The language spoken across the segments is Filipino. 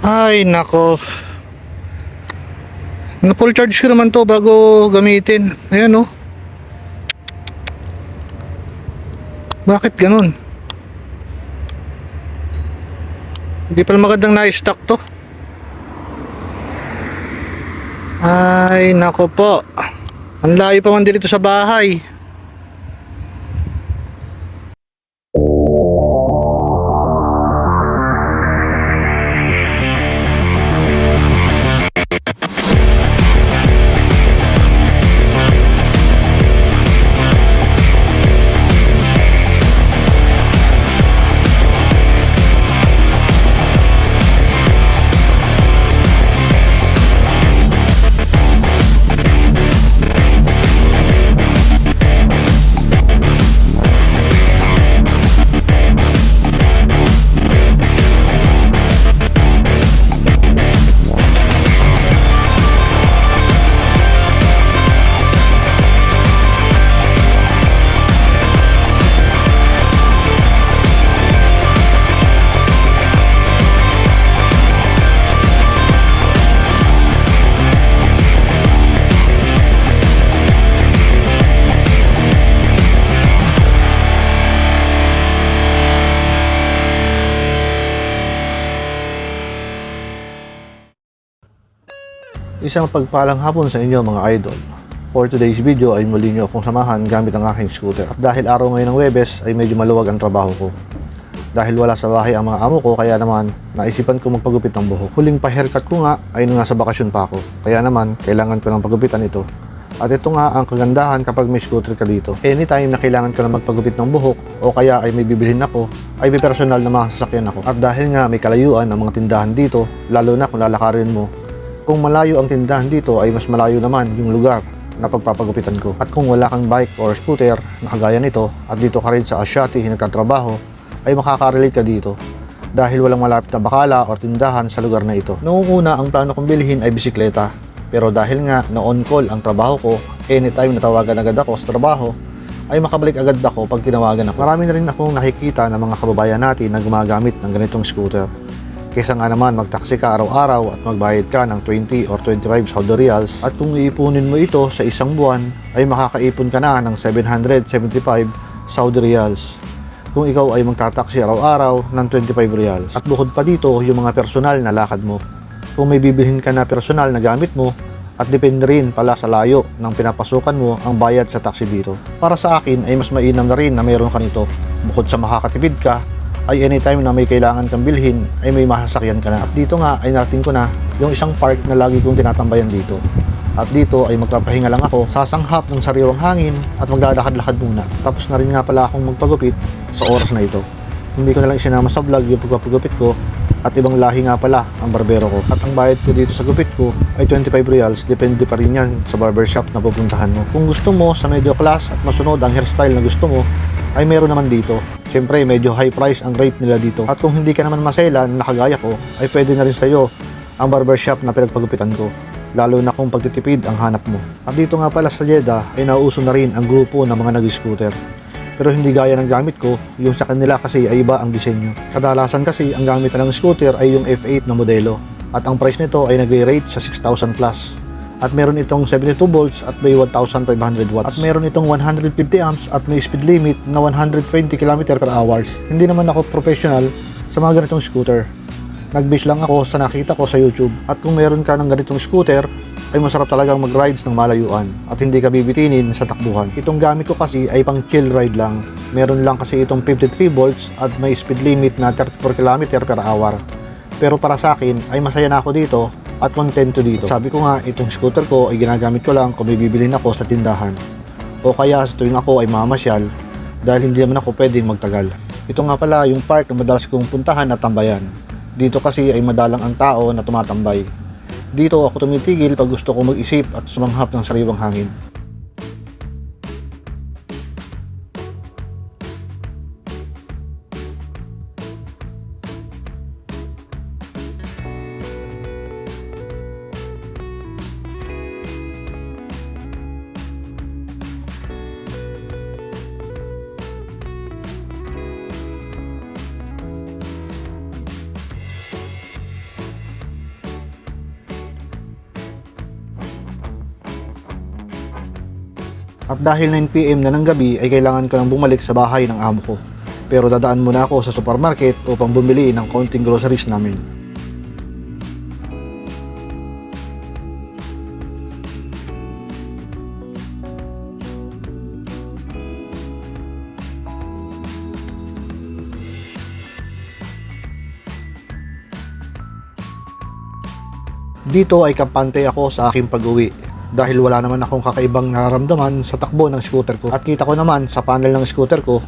Ay, nako. Na full charge ko naman to bago gamitin. Ayan oh. Bakit ganun? Hindi pala magandang na-stock to. Ay, nako po. Ang layo pa man dito sa bahay. Isang pagpalang hapon sa inyo mga idol. For today's video ay muli nyo akong samahan gamit ang aking scooter. At dahil araw ngayon ng Webes ay medyo maluwag ang trabaho ko. Dahil wala sa bahay ang mga amo ko kaya naman naisipan ko magpagupit ng buhok. Huling pa-haircut ko nga ay nasa bakasyon pa ako. Kaya naman kailangan ko ng pagupitan ito. At ito nga ang kagandahan kapag may scooter ka dito. Anytime na kailangan ko na magpagupit ng buhok o kaya ay may bibilhin ako, ay may personal na mga sasakyan ako. At dahil nga may kalayuan ang mga tindahan dito, lalo na kung lalakarin mo, kung malayo ang tindahan dito ay mas malayo naman yung lugar na pagpapagupitan ko. At kung wala kang bike or scooter na kagaya nito at dito ka rin sa Asyati nagtatrabaho, ay makaka-relate ka dito dahil walang malapit na bakala o tindahan sa lugar na ito. Noong una, ang plano kong bilhin ay bisikleta. Pero dahil nga na on call ang trabaho ko, anytime natawagan agad ako sa trabaho, ay makabalik agad ako pag tinawagan ako. Marami na rin akong nakikita ng mga kababayan natin na gumagamit ng ganitong scooter. Kesa nga naman magtaksi ka araw-araw at magbayad ka ng 20 or 25 Saudi Riyals at kung iipunin mo ito sa isang buwan ay makakaipon ka na ng 775 Saudi Riyals kung ikaw ay magtataksi araw-araw ng 25 Riyals. At bukod pa dito yung mga personal na lakad mo. Kung may bibilhin ka na personal na gamit mo at depende rin pala sa layo ng pinapasukan mo ang bayad sa taxi dito. Para sa akin ay mas mainam na rin na mayroon ka nito. Bukod sa makakatipid ka, ay anytime na may kailangan kang bilhin ay may masasakyan ka na. At dito nga ay narating ko na yung isang park na lagi kong tinatambayan dito. At dito ay magpapahinga lang ako, sasanghap ng sariwang hangin at maglalakad-lakad muna. Tapos na rin nga pala akong magpagupit sa oras na ito. Hindi ko na lang isinama sa vlog yung pagpapagupit ko at ibang lahi nga pala ang barbero ko. At ang bayad ko dito sa gupit ko ay 25 reals, depende pa rin yan sa barbershop na pupuntahan mo. Kung gusto mo sa medyo class at masunod ang hairstyle na gusto mo, ay meron naman dito. Siyempre, medyo high price ang rate nila dito. At kung hindi ka naman maselan, nakagaya ko, ay pwede na rin sa'yo ang barbershop na pinagpagupitan ko. Lalo na kung pagtitipid ang hanap mo. At dito nga pala sa Jeddah ay nauuso na rin ang grupo ng mga nag-scooter. Pero hindi gaya ng gamit ko, yung sa kanila kasi ay iba ang disenyo. Kadalasan kasi ang gamit ng scooter ay yung F8 na modelo. At ang price nito ay nag-rate sa 6,000 plus. At meron itong 72 volts at may 1,500 watts. At meron itong 150 amps at may speed limit na 120 km per hours. Hindi naman ako professional sa mga ganitong scooter. Nag-base lang ako sa nakita ko sa YouTube. At kung meron ka ng ganitong scooter, ay masarap talagang mag-rides ng malayuan at hindi ka bibitinin sa takbuhan. Itong gamit ko kasi ay pang chill ride lang. Meron lang kasi itong 53 volts at may speed limit na 34 km per hour. Pero para sa akin ay masaya na ako dito at kontento dito. Sabi ko nga, itong scooter ko ay ginagamit ko lang kung may bibilin ako sa tindahan. O kaya sa tuwing ako ay mamasyal dahil hindi naman ako pwedeng magtagal. Ito nga pala yung park na madalas kong puntahan at tambayan. Dito kasi ay madalang ang tao na tumatambay. Dito ako tumitigil pag gusto ko mag-isip at sumanghap ng sariwang hangin. At dahil 9pm na ng gabi ay kailangan ko nang bumalik sa bahay ng amo ko. Pero dadaan muna ako sa supermarket upang bumili ng konting groceries namin. Dito ay kampante ako sa aking pag-uwi dahil wala naman akong kakaibang nararamdaman sa takbo ng scooter ko. At kita ko naman sa panel ng scooter ko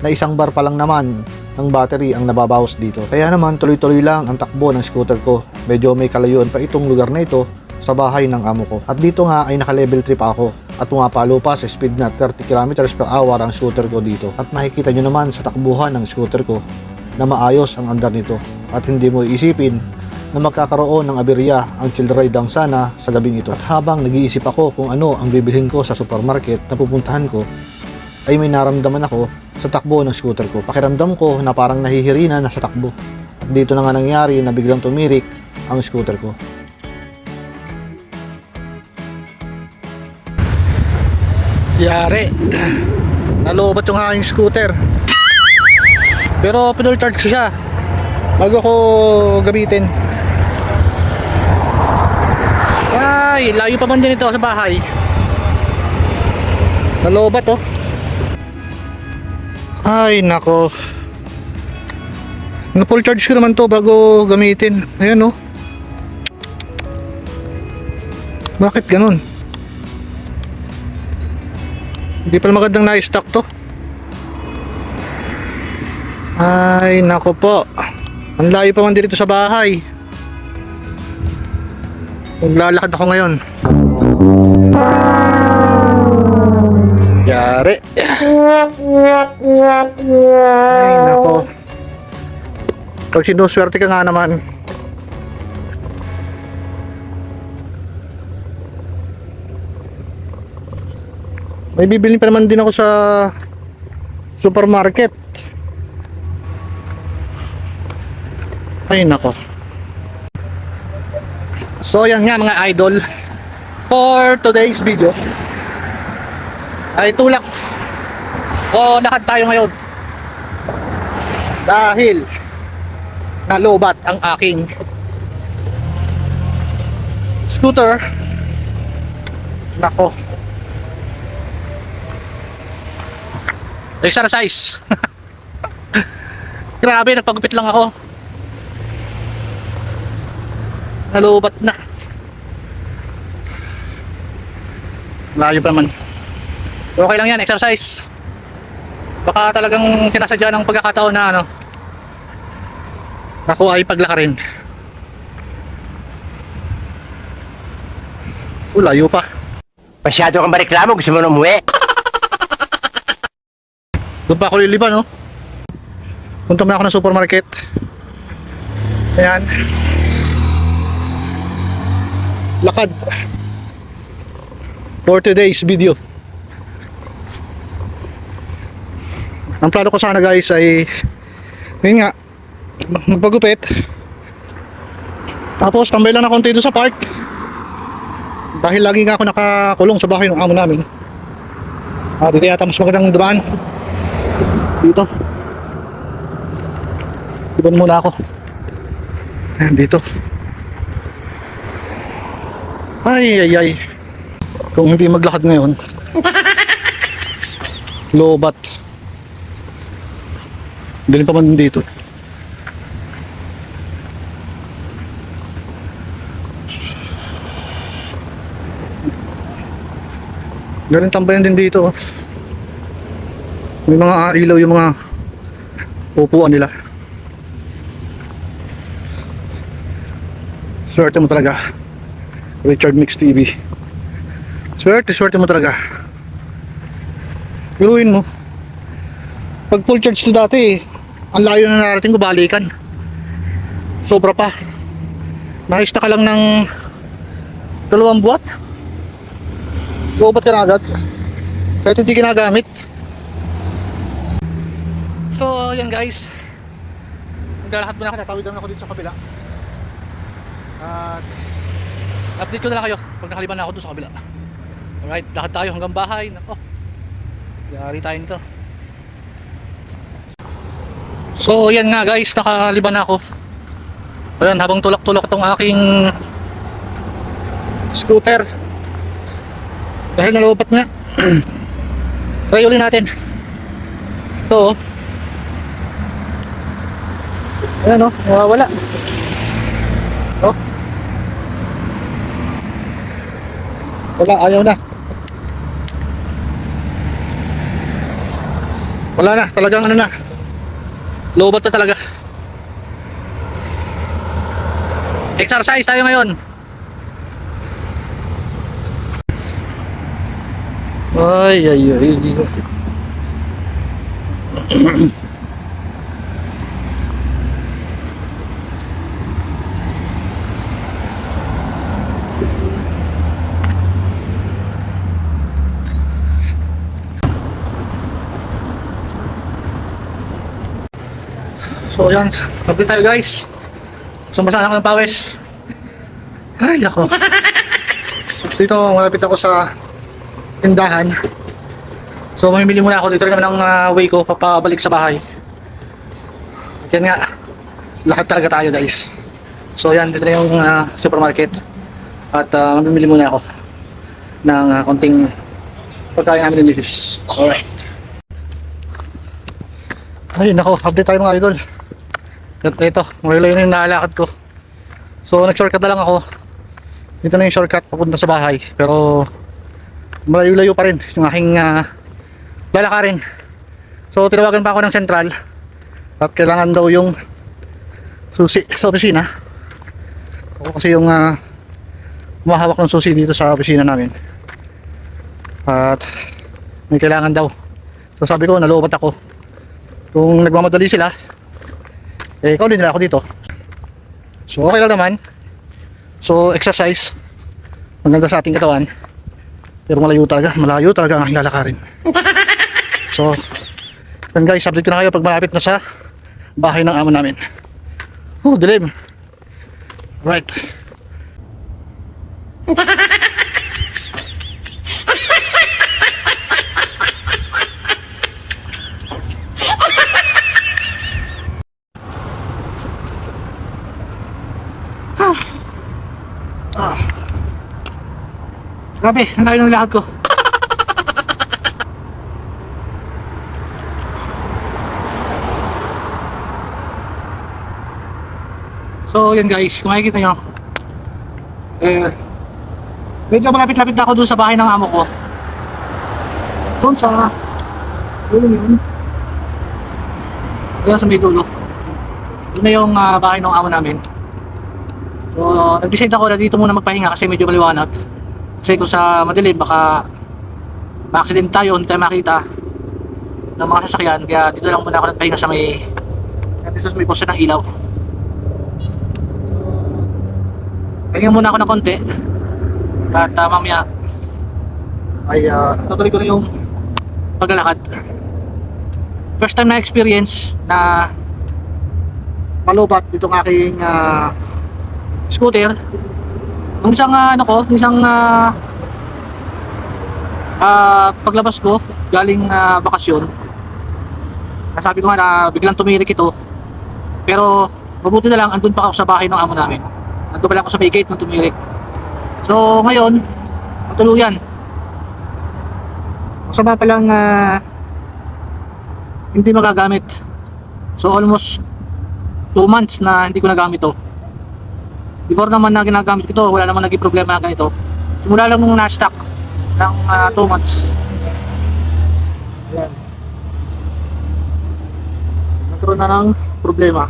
na isang bar pa lang naman ng battery ang nababawas dito. Kaya naman tuloy-tuloy lang ang takbo ng scooter ko. Medyo may kalayuan pa itong lugar na ito sa bahay ng amo ko. At dito nga ay naka-level 3 pa ako at pumapalo pa sa speed na 30 km per hour ang scooter ko dito. At makikita nyo naman sa takbuhan ng scooter ko na maayos ang andar nito at hindi mo isipin na magkakaroon ng aberya ang chill ride ang sana sa gabing ito. At habang nag-iisip ako kung ano ang bibilhin ko sa supermarket na pupuntahan ko, ay may naramdaman ako sa takbo ng scooter ko. Pakiramdam ko na parang nahihirina na sa takbo. At dito na nga nangyari na biglang tumirik ang scooter ko. Yari. Nalobat yung aking scooter. Pero pedal charge ko siya. Bago ko gamitin. Ay, layo pa man din ito sa bahay. Nalobat oh. Ay, nako. Na full charge ko naman to bago gamitin. Ayan oh. Bakit ganun? Hindi pala magandang na-stock to. Ay, nako po. Ang layo pa man dito sa bahay. Maglalakad ako ngayon. Yari. Ay, nako. Pag sinuswerte ka nga naman, May bibili pa naman din ako sa supermarket. Ay nako. So yan nga mga idol. For today's video ay tulak o lakad tayo ngayon. Dahil nalobat ang aking scooter. Nako. Exercise. Grabe, nagpagupit lang ako. Nalubat na. Layo pa naman. Okay lang yan, exercise. Baka talagang sinasadya ng pagkakataon na ano. Ako ay paglakarin. Oh, layo pa. Masyado kang mareklamo, gusto mo na umuwi? Doon pa ako liliban, no? Punta muna ako ng supermarket. Ayan. Lakad. For today's video. Ang plano ko sana guys ay yun nga magpagupit tapos tambay lang na konti doon sa park dahil lagi nga ako nakakulong sa bahay ng amo namin ah, dito yata mas magandang dumaan dito. Iban muna ako. Dito. Ay, ay, ay. Kung hindi maglakad ngayon. Lobat. Dilim pa man dito. Galing tambayan din dito. oh. May mga ilaw yung mga upuan nila. Swerte mo talaga. Richard Mix TV. Swerte, swerte mo talaga. Biruin mo. Pag full charge to dati, ang layo na narating ko balikan. Sobra pa. Nakista ka lang ng dalawang buwan. Lobat ka na agad. Kahit hindi ginagamit. So, yan guys. Maglalakad muna ako, tatawid naman ako dito sa kabila. At update ko na lang kayo pag nakaliban na ako doon sa kabila. Alright, lakad tayo hanggang bahay. Nako. Yari tayo nito. So, yan nga guys, nakaliban na ako. Ayan, habang tulak-tulak itong aking scooter. Dahil nalobat nga. Try ulit natin. Ito oh. Ayan oh, nawawala. Wala, ayaw na. Wala na, talagang ano na. Lobat na talaga. Exercise tayo ngayon. Ay, ay, ay. So yan, update tayo guys. Sumbasa ako ng pawis. Ay, nako. Dito, malapit ako sa tindahan. So mamimili muna ako dito naman ng ah, way ko papabalik sa bahay. At yan nga, lahat talaga tayo guys. So yan, dito na yung ah, supermarket. At ah, mamimili muna ako ng ah, konting pagkain namin ni Mrs. Alright. Ay, nako, update tayo mga idol. Ito, malayo na yung naalakad ko. So, nag-shortcut na lang ako. Dito na yung shortcut papunta sa bahay. Pero, malayo-layo pa rin yung aking ah, lalakarin. So, tinawagan pa ako ng sentral. At kailangan daw yung susi sa opisina. Ako kasi yung uh, umahawak ng susi dito sa opisina namin. At may kailangan daw. So, sabi ko, nalobat ako. Kung nagmamadali sila, eh, ikaw din nila ako dito. So, okay lang naman. So, exercise. Maganda sa ating katawan. Pero malayo talaga. Malayo talaga ang lalakarin. So, yan guys, update ko na kayo pag malapit na sa bahay ng amo namin. Oh, dilim. Right. Grabe, ang layo ng lakad ko. So, yan guys, kung makikita nyo, eh, medyo malapit-lapit na ako dun sa bahay ng amo ko. Dun sa, yun yun. Ayan sa may dulo. Yun na yung ah, bahay ng amo namin. So, nag-decide ako na dito muna magpahinga kasi medyo maliwanag. Kasi kung sa madilim, baka ma-accident tayo, hindi tayo makita ng mga sasakyan. Kaya dito lang muna ako nagpahinga sa may dito sa may poste ng ilaw. Pahinga muna ako ng konti. At uh, mamaya ay uh, tutuloy ko na yung paglalakad. First time na experience na malubat ditong aking ah, scooter. Yung isang ah, ano ko, isang ah, ah, paglabas ko galing ah, bakasyon. Nasabi ko nga na biglang tumirik ito. Pero mabuti na lang andun pa ako sa bahay ng amo namin. Andun pa lang ako sa may gate nung tumirik. So ngayon, matuluyan. Masama pa lang ah, hindi magagamit. So almost 2 months na hindi ko nagamit to. Before naman na ginagamit ko to, wala naman naging problema na ganito. Simula lang nung na-stock ng 2 months. Yan. Nagkaroon na ng problema.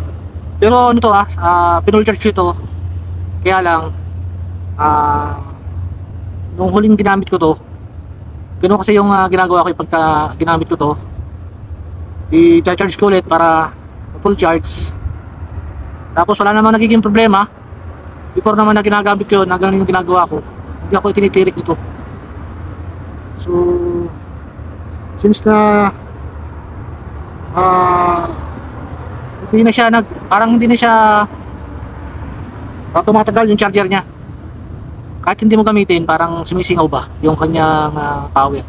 Pero ano to ah, uh, pinulcharge ko ito. Kaya lang, ah, nung huling ginamit ko to, ganun kasi yung ah, ginagawa ko pagka ginamit ko to, i-charge ko ulit para full charge. Tapos wala naman nagiging problema. Before naman na ginagamit ko yun, na ganun yung ginagawa ko, hindi ako itinitirik nito. So, since na ah hindi na siya nag parang hindi na siya ah, tumatagal yung charger niya. kahit hindi mo gamitin, parang sumisingaw ba yung kanyang ah, power.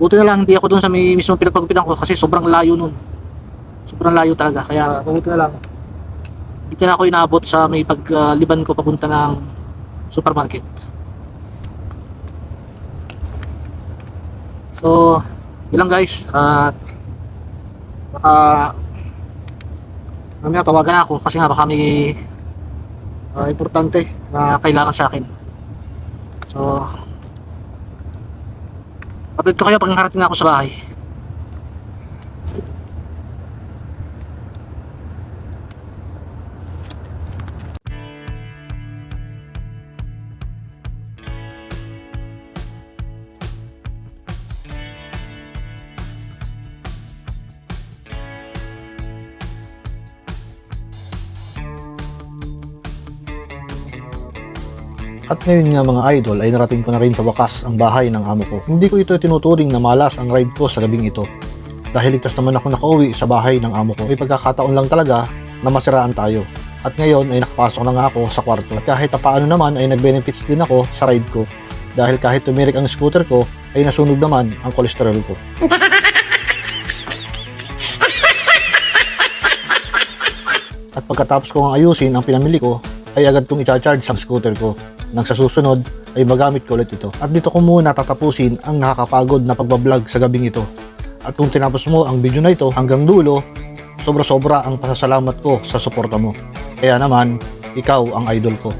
Buti na lang hindi ako doon sa may mismo pinagpagupitan ko kasi sobrang layo nun. Sobrang layo talaga. Kaya buti na lang. Dito na ako inaabot sa may pagliban ko papunta ng supermarket. So, yun lang guys. At baka mamaya tawagan ako kasi nga baka may ah, importante na kailangan sa akin. So, update ko kayo pag nakarating na ako sa bahay. At ngayon nga mga idol ay narating ko na rin sa wakas ang bahay ng amo ko. Hindi ko ito tinuturing na malas ang ride ko sa gabing ito. Dahil ligtas naman ako nakauwi sa bahay ng amo ko. May pagkakataon lang talaga na masiraan tayo. At ngayon ay nakapasok na nga ako sa kwarto. At kahit paano naman ay nag-benefits din ako sa ride ko. Dahil kahit tumirik ang scooter ko ay nasunog naman ang kolesterol ko. At pagkatapos kong ayusin ang pinamili ko, ay agad kong i-charge ang scooter ko. Nang sa susunod, ay magamit ko ulit ito. At dito ko muna tatapusin ang nakakapagod na pagbablog sa gabing ito. At kung tinapos mo ang video na ito hanggang dulo, sobra-sobra ang pasasalamat ko sa suporta mo. Kaya naman, ikaw ang idol ko.